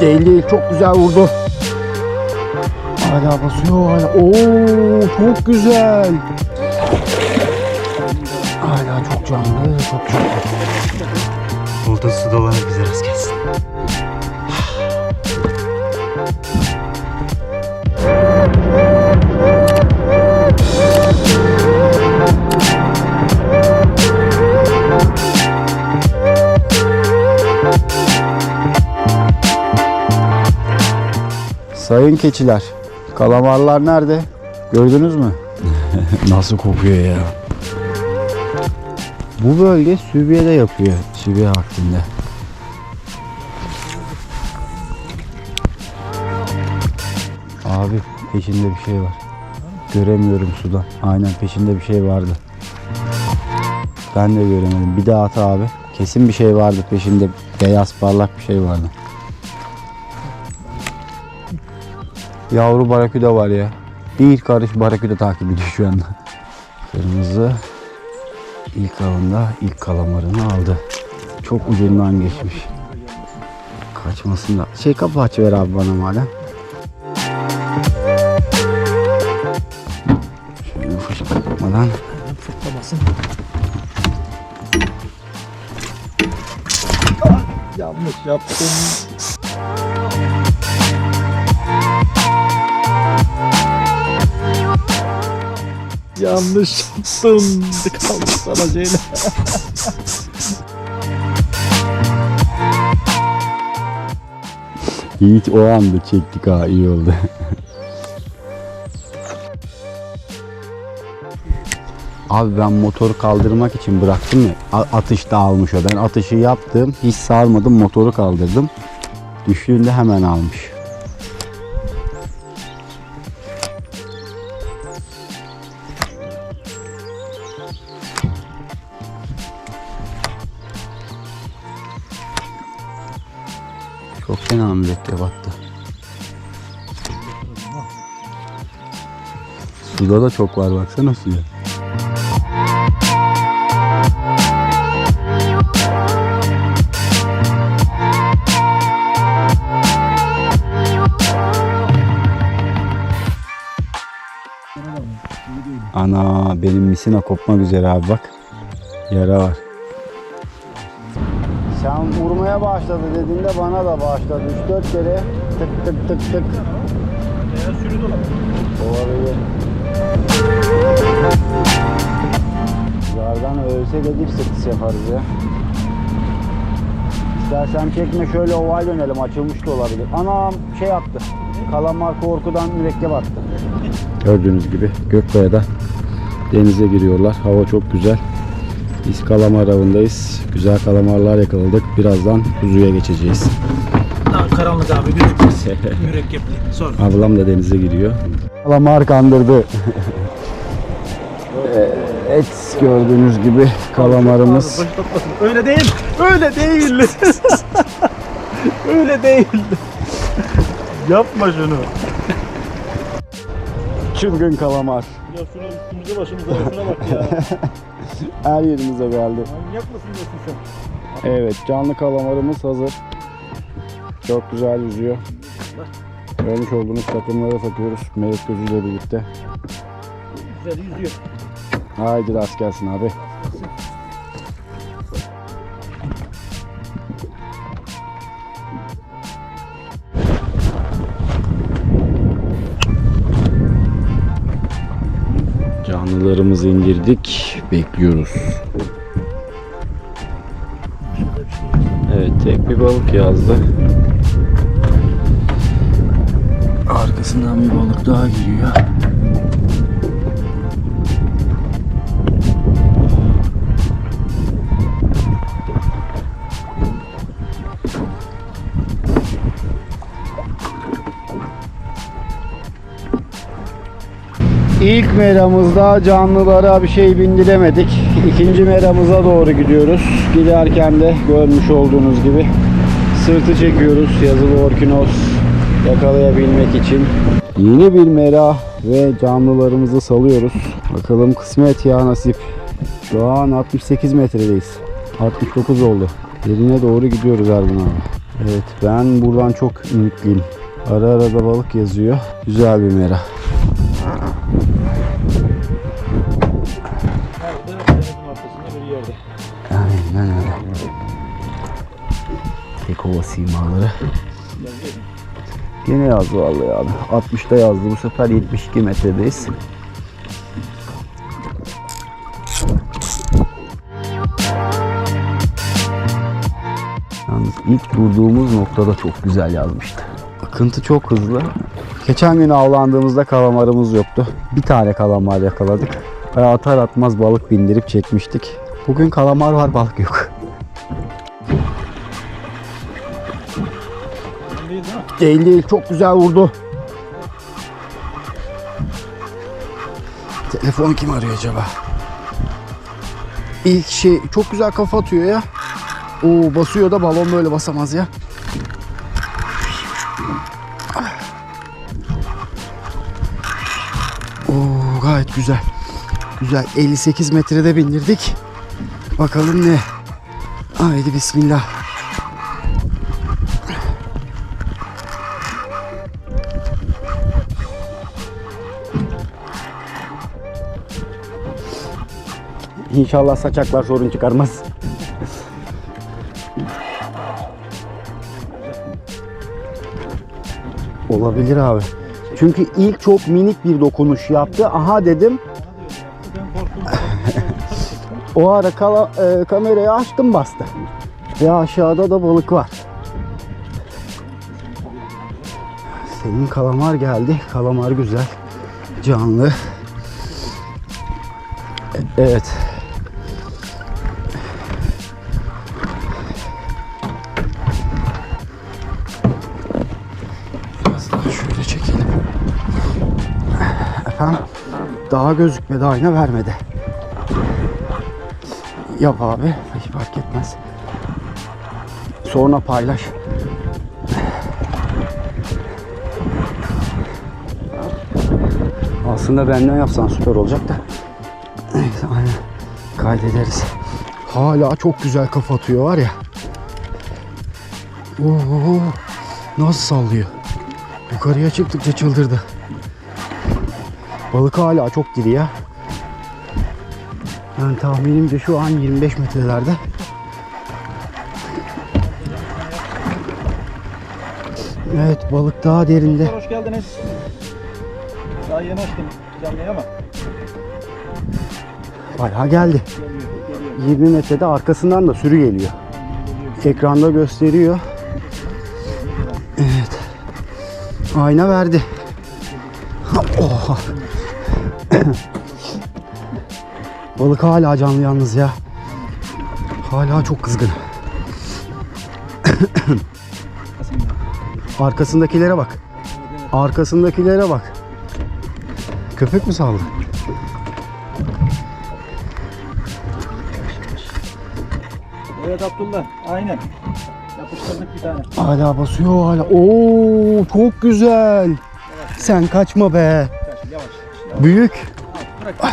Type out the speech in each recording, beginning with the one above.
Değil çok güzel vurdu. Hala basıyor hala. Oo çok güzel. Hala çok canlı çok canlı. Olta su dolanır bize rast gelsin. Sayın keçiler, kalamarlar nerede? Gördünüz mü? Nasıl kokuyor ya? Bu bölge sübiyede yapıyor, sübiye vaktinde. Abi peşinde bir şey var. Göremiyorum sudan. Aynen peşinde bir şey vardı. Ben de göremedim. Bir daha at abi. Kesin bir şey vardı peşinde. Beyaz parlak bir şey vardı. Yavru baraküda var ya. Bir karış baraküda takip ediyor şu anda. Kırmızı ilk avında ilk kalamarını aldı. Çok ucundan geçmiş. Kaçmasın da. Şey kapı aç ver abi bana madem. Şöyle fışkırtmadan. Fırtlamasın. Yanlış yaptım. Yanlış yaptım. Kaldı sana Ceylan. Hiç o anda çektik ha iyi oldu. Abi ben motoru kaldırmak için bıraktım ya. a- Atış da almış o. Ben atışı yaptım. Hiç sarmadım motoru kaldırdım. Düştüğünde hemen almış. Çok fena mürekkep battı. Suda da çok var baksana suya. Ana benim misina kopmak üzere abi bak. Yara var. Sen vurmaya başladı dediğinde bana da başladı. 3-4 kere tık tık tık tık. Olabilir. Zardan ölse de dip yaparız ya. İstersen çekme şöyle oval dönelim açılmış da olabilir. Anam şey yaptı. Kalamar korkudan mürekkep attı. Gördüğünüz gibi Gökbaya'da denize giriyorlar. Hava çok güzel. Biz kalamar avındayız. Güzel kalamarlar yakaladık. Birazdan kuzuya geçeceğiz. Daha karanlık abi gözükmez. Mürekkepli. Sonra. Ablam da denize giriyor. Kalamar kandırdı. evet gördüğünüz gibi kalamarımız. Öyle değil. Öyle değil. Öyle değil. Yapma şunu. Çılgın kalamar. Ya şuna üstümüze başımıza şuna bak ya. Her yerimize geldi. Manyak mısın diyorsun sen? Evet canlı kalamarımız hazır. Çok güzel yüzüyor. Görmüş olduğunuz takımlara takıyoruz. Melek gözüyle birlikte. Güzel yüzüyor. Haydi rast gelsin abi. Canlılarımızı indirdik. Bekliyoruz. Evet tek bir balık yazdı. Arkasından bir balık daha geliyor. İlk meramızda canlılara bir şey bindiremedik. İkinci meramıza doğru gidiyoruz. Giderken de görmüş olduğunuz gibi sırtı çekiyoruz yazılı orkinos yakalayabilmek için. Yeni bir mera ve canlılarımızı salıyoruz. Bakalım kısmet ya nasip. Şu an 68 metredeyiz. 69 oldu. Yerine doğru gidiyoruz Ergun abi. Evet ben buradan çok ümitliyim. Ara ara da balık yazıyor. Güzel bir mera. Tekova simaları. Yine yazdı vallahi abi. 60'ta yazdı. Bu sefer 72 metredeyiz. Yalnız ilk durduğumuz noktada çok güzel yazmıştı. Akıntı çok hızlı. Geçen gün avlandığımızda kalamarımız yoktu. Bir tane kalamar yakaladık. Atar atmaz balık bindirip çekmiştik. Bugün kalamar var balık yok. Değil değil çok güzel vurdu. Telefon kim arıyor acaba? İlk şey çok güzel kafa atıyor ya. Oo basıyor da balon böyle basamaz ya. Oo gayet güzel. Güzel 58 metrede bindirdik. Bakalım ne? Haydi bismillah. İnşallah saçaklar sorun çıkarmaz. Olabilir abi. Çünkü ilk çok minik bir dokunuş yaptı. Aha dedim. O ara kala, e, kamerayı açtım bastı. Ve aşağıda da balık var. Senin kalamar geldi. Kalamar güzel. Canlı. E- Evet. Daha gözükmedi ayna vermedi. Yap abi. Hiç fark etmez. Sonra paylaş. Aslında benden yapsan süper olacak da. Neyse aynen. Kaydederiz. Hala çok güzel kafa atıyor var ya. Oo, nasıl sallıyor. Yukarıya çıktıkça çıldırdı. Balık hala çok diri ya. Yani tahminimce şu an 25 metrelerde. Evet balık daha derinde. Hoş geldiniz. Daha yeni açtım canlıyı ama. Bayağı geldi. Geliyor, geliyor. 20 metrede arkasından da sürü geliyor. Ekranda gösteriyor. Evet. Ayna verdi. Oha. Balık hala canlı yalnız ya. Hala çok kızgın. Arkasındakilere bak. Arkasındakilere bak. Köpek mi saldı? Evet Abdullah. Aynen. Yapıştırdık bir tane. Hala basıyor hala. Oo çok güzel. Sen kaçma be. Büyük. Bırak. Al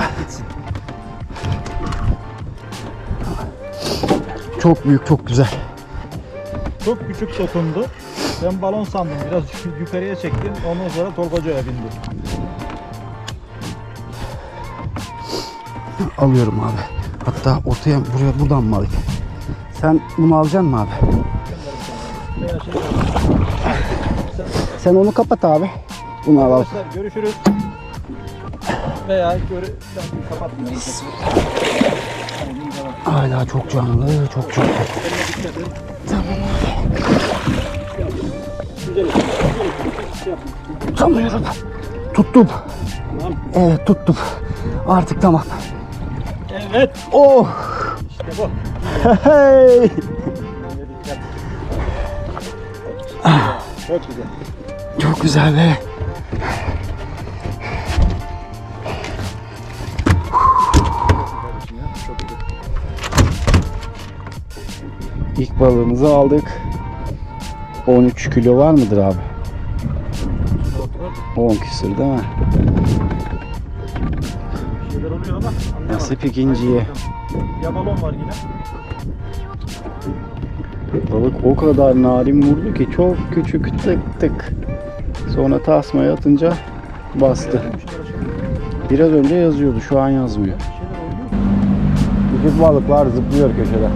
lan. Gitsin. Çok büyük, çok güzel. Çok küçük dokundu. Ben balon sandım. Biraz yukarıya çektim. Ondan sonra torbacaya bindi. Alıyorum abi. Hatta ortaya buraya buradan mı alayım? Sen bunu alacaksın mı abi? Sen onu kapat abi. Bunu alalım. Arkadaşlar görüşürüz. Veya göre. Tamam, tamam. Hala çok canlı, çok. Güzel. Güzel. Sanıyorum. Tuttum. Tamam. Evet tuttum. Artık tamam. Evet. Oh! İşte bu. Hey! Çok güzel. Çok güzel be. İlk balığımızı aldık. 13 kilo var mıdır abi? 10 küsür değil mi? Şeyler oluyor ama. Nasip ikinciye. Ya balon var yine. Balık o kadar narin vurdu ki çok küçük tık tık. Sonra tasmaya atınca bastı. Biraz önce yazıyordu şu an yazmıyor. Küçük balıklar zıplıyor köşede.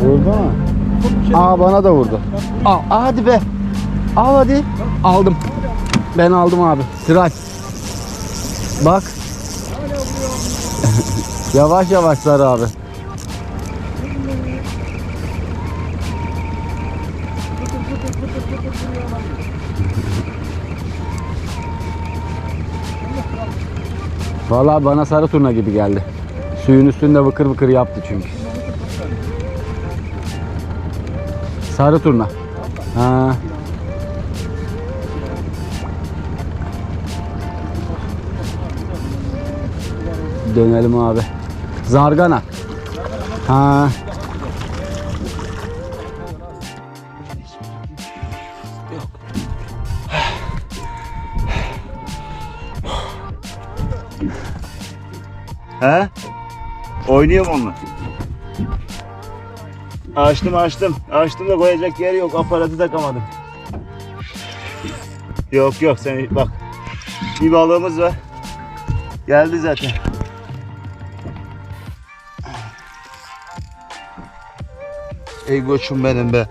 Vurdu mu? Aa bana da vurdu. Al hadi be. Al hadi. Aldım. Ben aldım abi. Sıray. Bak. yavaş yavaş sar abi. Vallahi bana sarı turna gibi geldi. Suyun üstünde vıkır vıkır yaptı çünkü. Sarı turna. Ha. Dönelim abi. Zargana. Ha. He? Oynuyorum onunla. Açtım açtım. Açtım da koyacak yer yok. Aparatı takamadım. Yok yok sen bak. Bir balığımız var. Geldi zaten. Ey koçum benim be.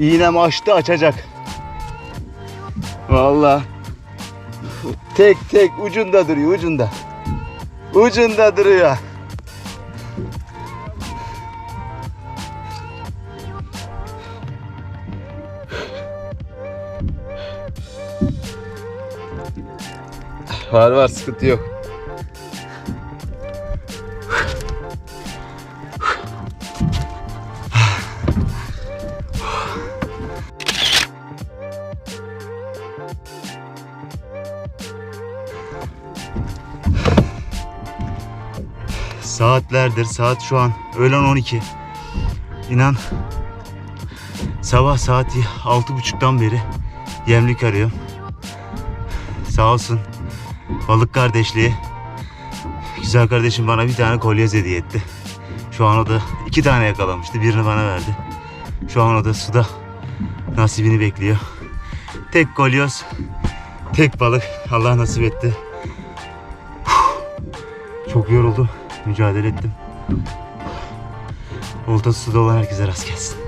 İğnem açtı açacak. Vallahi. Tek tek ucunda duruyor ucunda. Ucunda duruyor. Var var sıkıntı yok. Saatlerdir saat şu an öğlen 12. İnan sabah saat 6.30'dan beri yemlik arıyorum. Sağ olsun balık kardeşliği güzel kardeşim bana bir tane kolye hediye etti. Şu an o da iki tane yakalamıştı. Birini bana verdi. Şu an o da suda nasibini bekliyor. Tek kolyoz, tek balık Allah nasip etti. Çok yoruldum. Mücadele ettim. Oltası suda olan herkese rast gelsin.